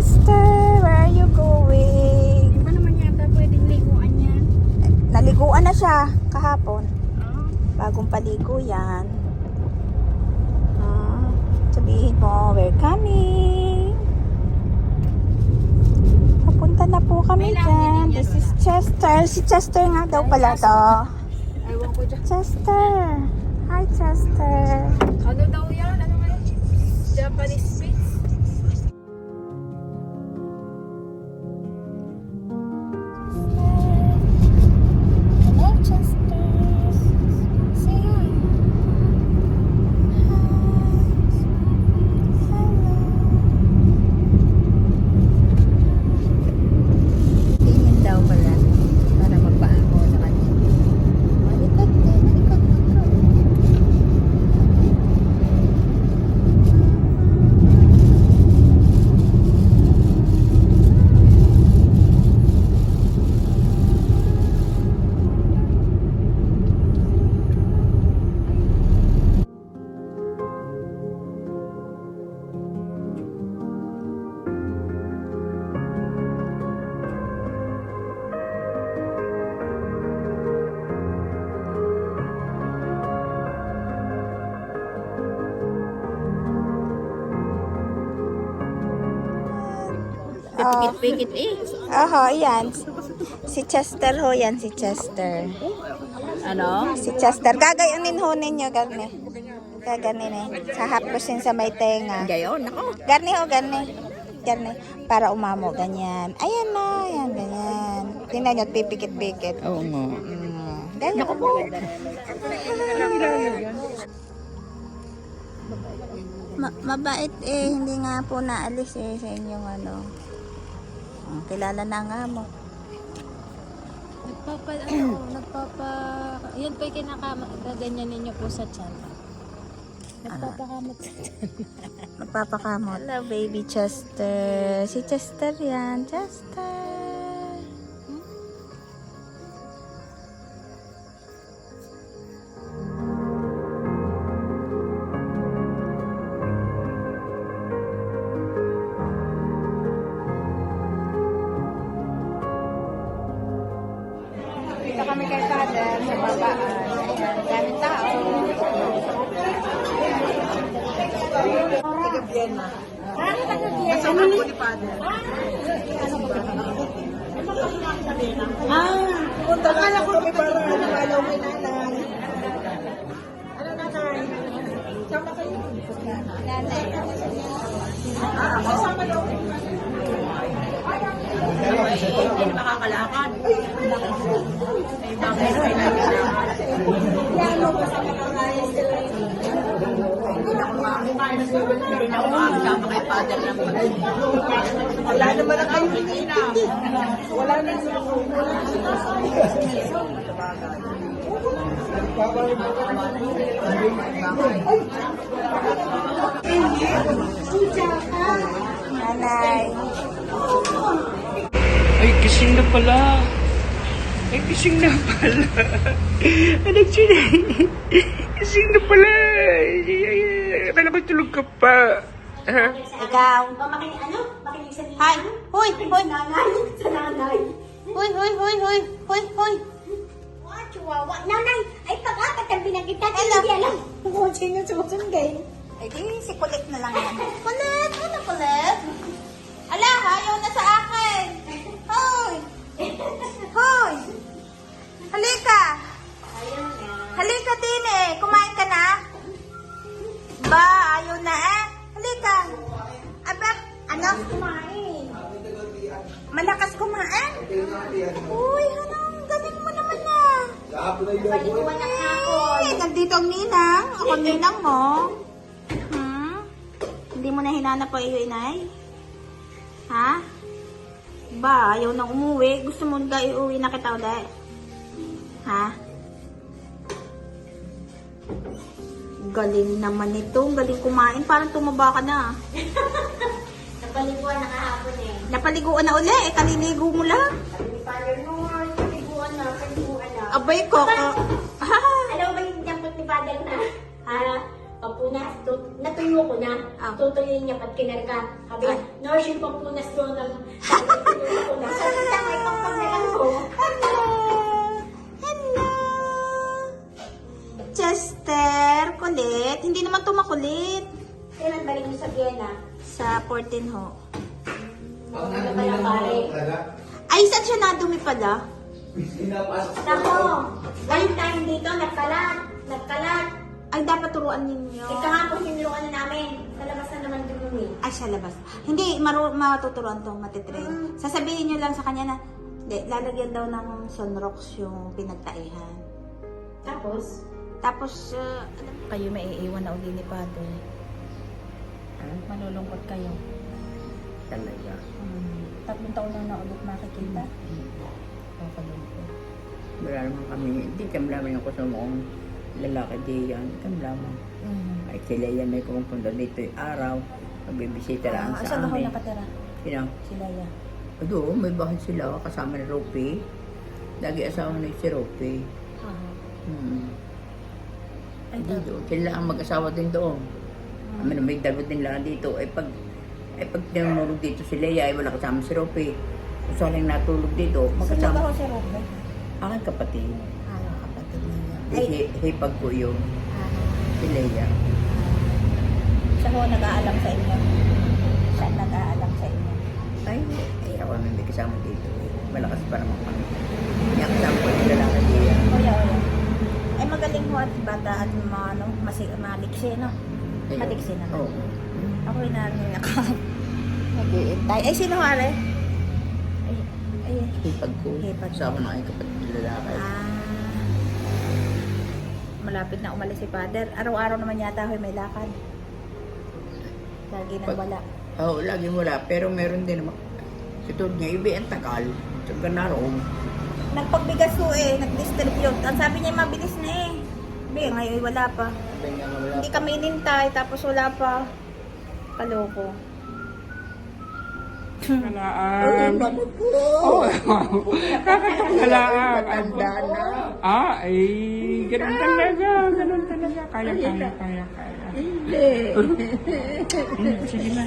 Chester, where are you going? Di ba naman yata pwedeng liguan yan? Naliguan na siya kahapon. Oo. Bagong paligo yan. Ah, sabihin mo, we're coming. Papunta na po kami May dyan. This is Chester. Si Chester nga daw pala to. Ewan ko dyan. Chester. Hi, Chester. Pikit-pikit eh. Oho, yan. Si Chester ho yan, si Chester. Ano? Si Chester. Gagayanin ho ninyo, garni. Gaganin eh. Sa haplosin sa may tenga. Gayon, ako. Garni ho, garni. Garni. Para umamo, ganyan. Ayan na, ayan, ganyan. Tingnan nyo, pipikit-pikit. Oo nga. Mm, ganyan. Naku po. Ma- mabait eh, hindi nga po naalis eh sa inyong ano. Ah, kilala na nga mo. Nagpapa, ano, nagpapa, yan po yung kinakaganyan ninyo po sa chan. Nagpapakamot sa chan. Magpapakamot. Hello, baby Chester. Si Chester yan. Chester. Punta ka na kami para nangalaw kay nanay. Ano nanay? Sama kayo. Wala naman na kayo. Wala na Nanay. Ay, kising na pala. Ay, kising na pala. Anak siya Kising na pala. Ay, ay, ay. Akala ko tulog ka pa. Ha? Ikaw. Ano? Makinig sa Hi. Hoy, hoy. nanay. Sa nanay. Hoy, hoy, hoy, hoy. Hoy, hoy. Wow, chihuahua. Nanay, ay pagkakatabi na kita. Hello. Hindi alam kung sino susunggay. Ay, di, si kulit na lang yan. Kulit? Ano kulit? Ala, ayaw na sa Ba, ayaw na eh. Halika. Aba, ano? Kumain. Malakas kumain? Uy, ano? Ang galing mo naman na. Eh, nandito ang ninang. Ako ang ninang mo. Hmm? Hindi mo na hinanap ang iyo, inay? Ha? Ba, ayaw nang umuwi. Gusto mo ga iuwi na kita ulit? Ha? Galing naman ito. Ang Galing kumain. Parang tumaba ka na. Napaliguan na kahapon eh. Napaliguan na uli. Eh, kaliligo mo lang. Sabi ni Father, no, paliguan na, paliguan na. Abay, koko. Alam mo ba yung dampot ni Father na? Ha? Papunas, natuyo ko na. Ah. tutuloy niya pat kinarga. Sabi niya, Norship po punas doon ng sabi ko punas. Sabi niya, may pagpagdalang ko. Hello! Hello! Chester, kulit. Hindi naman to makulit. Kailan balik mo sa Vienna? Sa 14 ho. Ano ba yung pare? Ay, saan siya nadumi pala? Nako, one time dito, nagkalat. Nagkalat. Ay, dapat turuan ninyo. Eh, kahapon hinulungan na namin. Sa labas na naman dumumi. Ay, sa labas. Hindi, maru matuturuan to, matitrain. Sasabihin nyo lang sa kanya na, hindi, lalagyan daw ng sunrocks yung pinagtaihan. Tapos, Tapos, uh, alam Kayo may iiwan na uli ni Father. Manulungkot kayo. Talaga. Hmm. Tatlong taon na na ulit makikita. Kakalungkot. Wala naman kami, hindi kami namin yung kusumong lalaki di yan. Kami lamang. Mm. Ay sila yan may kumupunta dito yung araw. Magbibisita lang Ah, sa saan ako amin. nakatira? Sino? Sila ya. Doon, may bahay sila kasama ni Rupi. Lagi asawa ni si Rupi. Hmm. Ay, doon. Sila ang mag-asawa din doon. Kami na may dalawa din lang dito. Ay pag ay pag tinulog dito si Leia, ay wala kasama si. Kung saan lang natulog dito, Sino ba magkasama. si Robert? Aking kapatid. Ah, kapatid niya. Ay, hi- hipag ko yung Ah, si Leia. siya ho nag-aalam sa inyo. Siya nag-aalam sa inyo. Ay, ay ako naman may kasama dito. Malakas pa naman kami. Kaya kasama ko yung lalaki niya. Kuya, kuya. Ay magaling ho at bata at mga ano, masi, maliksi, no? Maliksi naman. Oo. Ako yung naniyak. Nag-iintay. Ay, sino hare? Ay, ay, Hipag ko. Hipag. Kasama ng aking kapatid na lalaki. ah. Malapit na umalis si father. Araw-araw naman yata ho may lakad. Lagi nang Pag- wala. Oo, laging wala. Pero meron din naman. Katulad niya, ibi ang tagal. Sa ganarong. Nagpagbigas ho eh, nag-distribute. Ang sabi niya mabilis na eh. Be, ngayon wala pa. Wala. Hindi kami inintay, tapos wala pa. Kaloko. Kalaan. Oo. Kakatakalaan. Matanda na. Ah, ay, ganun talaga. Ganun talaga. Kaya, kaya, kaya, kaya. Hindi. Sige na.